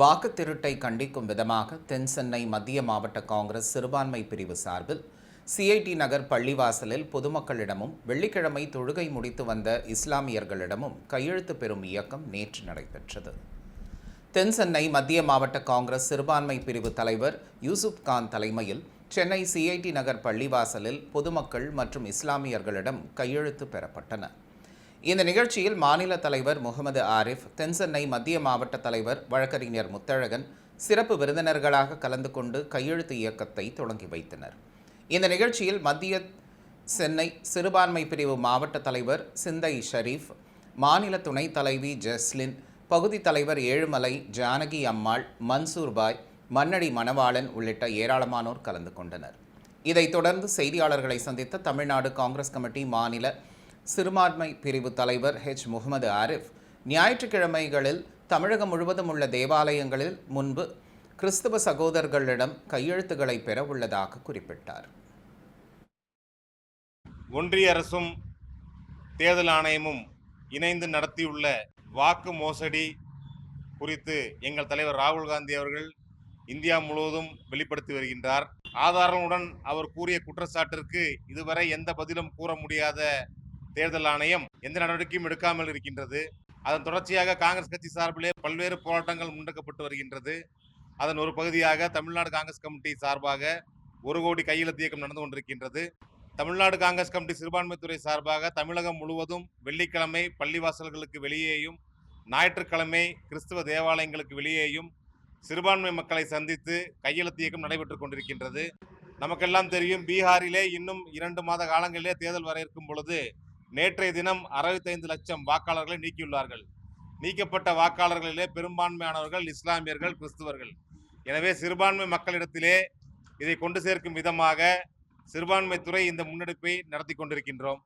வாக்கு திருட்டை கண்டிக்கும் விதமாக தென் சென்னை மத்திய மாவட்ட காங்கிரஸ் சிறுபான்மை பிரிவு சார்பில் சிஐடி நகர் பள்ளிவாசலில் பொதுமக்களிடமும் வெள்ளிக்கிழமை தொழுகை முடித்து வந்த இஸ்லாமியர்களிடமும் கையெழுத்து பெறும் இயக்கம் நேற்று நடைபெற்றது. தென் சென்னை மத்திய மாவட்ட காங்கிரஸ் சிறுபான்மை பிரிவு தலைவர் யூசுப் கான் தலைமையில் சென்னை சிஐடி நகர் பள்ளிவாசலில் பொதுமக்கள் மற்றும் இஸ்லாமியர்களிடம் கையெழுத்து பெறப்பட்டன. இந்த நிகழ்ச்சியில் மாநில தலைவர் முகமது ஆரிஃப் தென்சென்னை மத்திய மாவட்ட தலைவர் வழக்கறிஞர் முத்தழகன் சிறப்பு விருந்தினர்களாக கலந்து கொண்டு கையெழுத்து இயக்கத்தை தொடங்கி வைத்தனர். இந்த நிகழ்ச்சியில் மத்திய சென்னை சிறுபான்மை பிரிவு மாவட்ட தலைவர் சிந்தை ஷரீஃப் மாநில துணைத் தலைவி ஜெஸ்லின் பகுதி தலைவர் ஏழுமலை ஜானகி அம்மாள் மன்சூர்பாய் மன்னடி மணவாளன் உள்ளிட்ட ஏராளமானோர் கலந்து கொண்டனர். இதைத் தொடர்ந்து செய்தியாளர்களை சந்தித்த தமிழ்நாடு காங்கிரஸ் கமிட்டி மாநில சிறுபான்மை பிரிவு தலைவர் ஹெச் முகமது ஆரிஃப் ஞாயிற்றுக்கிழமைகளில் தமிழகம் முழுவதும் உள்ள தேவாலயங்களில் முன்பு கிறிஸ்தவ சகோதரர்களிடம் கையெழுத்துக்களை பெற உள்ளதாக குறிப்பிட்டார். ஒன்றிய அரசும் தேர்தல் ஆணையமும் இணைந்து நடத்தியுள்ள வாக்கு மோசடி குறித்து எங்கள் தலைவர் ராகுல் காந்தி அவர்கள் இந்தியா முழுவதும் வெளிப்படுத்தி வருகின்றார். ஆதாரங்களுடன் அவர் கூறிய குற்றச்சாட்டிற்கு இதுவரை எந்த பதிலும் கூற முடியாத தேர்தல் ஆணையம் எந்த நடவடிக்கையும் எடுக்காமல் இருக்கின்றது. அதன் தொடர்ச்சியாக காங்கிரஸ் கட்சி சார்பிலே பல்வேறு போராட்டங்கள் முன்னெடுக்கப்பட்டு வருகின்றது. அதன் ஒரு பகுதியாக தமிழ்நாடு காங்கிரஸ் கமிட்டி சார்பாக ஒரு கோடி கையெழுத்து இயக்கம் நடந்து கொண்டிருக்கின்றது. தமிழ்நாடு காங்கிரஸ் கமிட்டி சிறுபான்மைத்துறை சார்பாக தமிழகம் முழுவதும் வெள்ளிக்கிழமை பள்ளிவாசல்களுக்கு வெளியேயும் ஞாயிற்றுக்கிழமை கிறிஸ்துவ தேவாலயங்களுக்கு வெளியேயும் சிறுபான்மை மக்களை சந்தித்து கையெழுத்து இயக்கம் நடைபெற்று கொண்டிருக்கின்றது. நமக்கெல்லாம் தெரியும் பீகாரிலே இன்னும் இரண்டு மாத காலங்களிலே தேர்தல் வர இருக்கும் பொழுது நேற்றைய தினம் அறுபத்தைந்து லட்சம் வாக்காளர்களை நீக்கியுள்ளார்கள். நீக்கப்பட்ட வாக்காளர்களிலே பெரும்பான்மையானவர்கள் இஸ்லாமியர்கள் கிறிஸ்துவர்கள். எனவே சிறுபான்மை மக்களிடத்திலே இதை கொண்டு சேர்க்கும் விதமாக சிறுபான்மைத்துறை இந்த முன்னெடுப்பை நடத்தி கொண்டிருக்கின்றோம்.